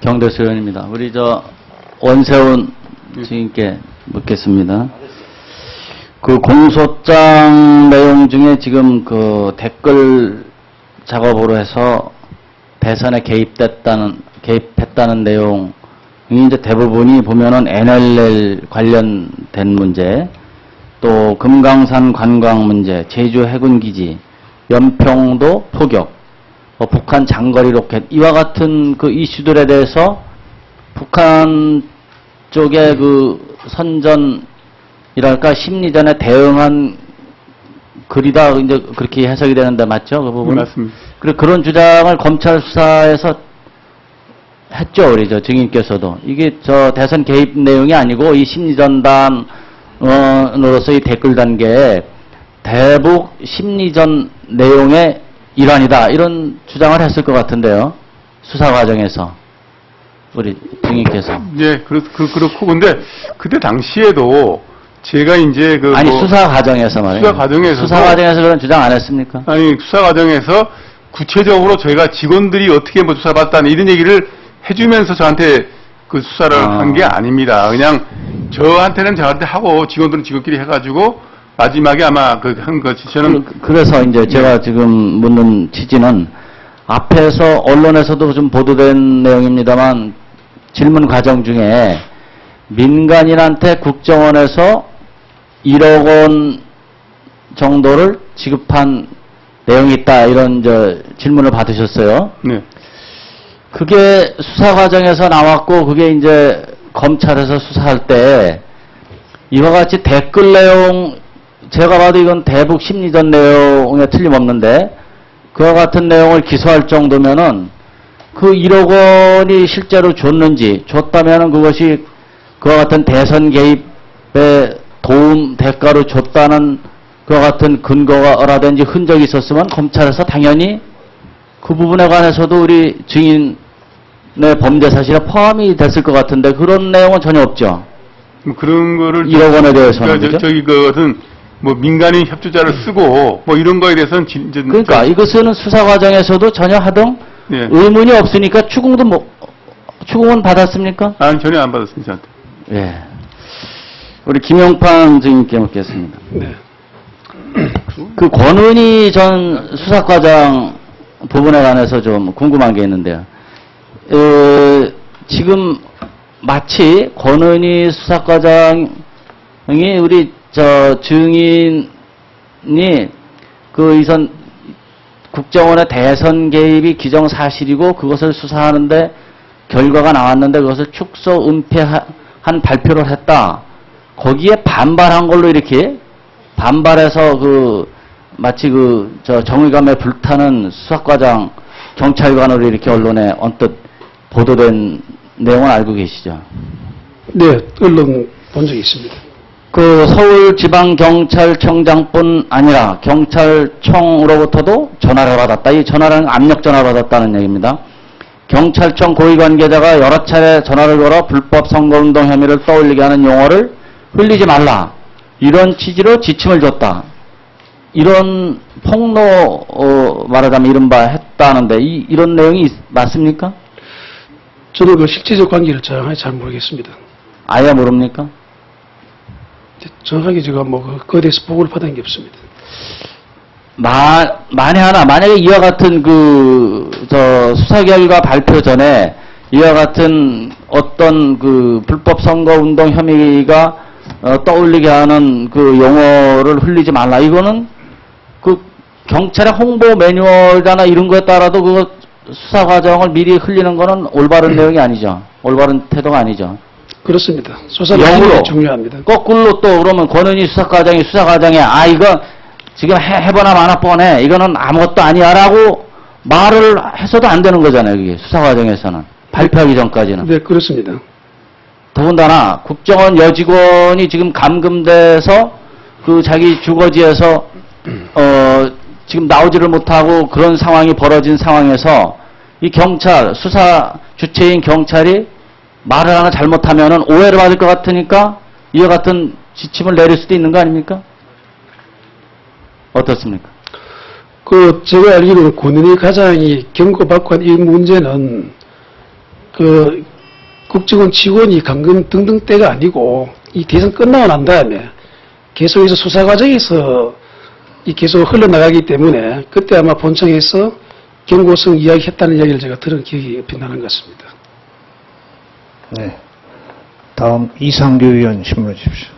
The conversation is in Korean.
경대수 의원입니다. 우리 저 원세훈 주인께 묻겠습니다. 그 공소장 내용 중에 지금 그 댓글 작업으로 해서 대선에 개입됐다는 개입했다는 내용 이 이제 대부분이 보면은 NLL 관련된 문제, 또 금강산 관광 문제, 제주 해군 기지, 연평도 포격, 뭐 북한 장거리 로켓 이와 같은 그 이슈들에 대해서 북한 쪽의 그 선전이랄까 심리전에 대응한 글이다 이제 그렇게 해석이 되는데 맞죠 그 부분? 맞습니다. 그리고 그런 주장을 검찰 수사에서 했죠 우리 저 증인께서도 이게 저 대선 개입 내용이 아니고 이 심리전단으로서 이 댓글 단계에 대북 심리전 내용의 일환이다 이런 주장을 했을 것 같은데요 수사 과정에서 우리 증인께서 예, 그렇, 그, 그렇고, 근데, 그때 당시에도, 제가 이제 그. 아니 뭐- 수사 과정에서 말이에요 수사 과정에서도- 수사 과정에서 그런 주장 안 했습니까? 아니, 수사 과정에서 구체적으로 저희가 직원들이 어떻게 뭐 수사받다는 이런 얘기를 해주면서 저한테 그 수사를 아. 한 게 아닙니다. 그냥 저한테는 저한테 하고 직원들은 직원끼리 해가지고 마지막에 아마 그 한 것이 저는 그- 그래서 이제 제가 지금 묻는 취지는 앞에서 언론에서도 좀 보도된 내용입니다만 질문 과정 중에 민간인한테 국정원에서 1억 원 정도를 지급한 내용이 있다 이런 저 질문을 받으셨어요. 네. 그게 수사 과정에서 나왔고 그게 이제 검찰에서 수사할 때 이와 같이 댓글 내용 제가 봐도 이건 대북 심리전 내용에 틀림없는데 그와 같은 내용을 기소할 정도면은 그 1억 원이 실제로 줬는지 줬다면은 그것이 그와 같은 대선 개입에 도움 대가로 줬다는 그와 같은 근거라든지 흔적이 있었으면 검찰에서 당연히 그 부분에 관해서도 우리 증인의 범죄 사실에 포함이 됐을 것 같은데 그런 내용은 전혀 없죠. 뭐 그런 거를 1억 원에 대해서는 그러니까 저? 저기 그것은 뭐 민간인 협조자를 쓰고 뭐 이런 거에 대해서는 진, 진, 그러니까 저- 이것은 수사 과정에서도 전혀 하등 예. 의문이 없으니까 추궁도 뭐 추궁은 받았습니까? 아니 전혀 안 받았습니다. 저한테. 예. 우리 김용판 증인께 묻겠습니다. 네. 그 권은희 전 수사과장 부분에 관해서 좀 궁금한 게 있는데요. 어, 지금 마치 권은희 수사과장이 우리 저 증인이 그 이선 국정원의 대선 개입이 기정사실이고 그것을 수사하는데 결과가 나왔는데 그것을 축소 은폐한 발표를 했다. 거기에 반발한 걸로 이렇게 반발해서 그 마치 그 저 정의감에 불타는 수사과장 경찰관으로 이렇게 언론에 언뜻 보도된 내용을 알고 계시죠? 네, 언론 본 적이 있습니다. 그 서울지방경찰청장뿐 아니라 경찰청으로부터도 전화를 받았다. 이 전화는 압력 전화를 받았다는 얘기입니다. 경찰청 고위 관계자가 여러 차례 전화를 걸어 불법 선거운동 혐의를 떠올리게 하는 용어를 흘리지 말라. 이런 취지로 지침을 줬다. 이런 폭로 어, 말하자면 이른바 했다는데 이, 이런 내용이 있- 맞습니까? 저는 그 실질적 관계를 정확하게 잘 모르겠습니다. 아예 모릅니까? 정확하게 제가 뭐그 그에 대해서 보고를 받은 게 없습니다. 마, 만에 하나, 만약에 이와 같은 그, 저, 수사 결과 발표 전에 이와 같은 어떤 그 불법 선거 운동 혐의가 어, 떠올리게 하는 그 용어를 흘리지 말라. 이거는 그 경찰의 홍보 매뉴얼이나 이런 거에 따라도 그 수사 과정을 미리 흘리는 거는 올바른 내용이 아니죠. 올바른 태도가 아니죠. 그렇습니다. 수사 영으로. 중요합니다. 거꾸로 또 그러면 권은희 수사과장이 수사과장에 아 이거 지금 해, 해보나 마나 뻔해 이거는 아무것도 아니야라고 말을 해서도 안 되는 거잖아요 이게 수사과정에서는 발표하기 전까지는 네, 그렇습니다. 더군다나 국정원 여직원이 지금 감금돼서 그 자기 주거지에서 어 지금 나오지를 못하고 그런 상황이 벌어진 상황에서 이 경찰 수사 주체인 경찰이 말을 하나 잘못하면은 오해를 받을 것 같으니까 이와 같은 지침을 내릴 수도 있는 거 아닙니까? 어떻습니까? 그 제가 알기로는 권은희 과장이 경고받고 한 이 문제는 그 국정원 직원이 감금 등등 때가 아니고 이 대선 끝나고 난 다음에 계속해서 수사 과정에서 이 계속 흘러나가기 때문에 그때 아마 본청에서 경고성 이야기했다는 이야기를 제가 들은 기억이 빛나는 것 같습니다. 네. 다음 이상규 의원 신문해 주십시오.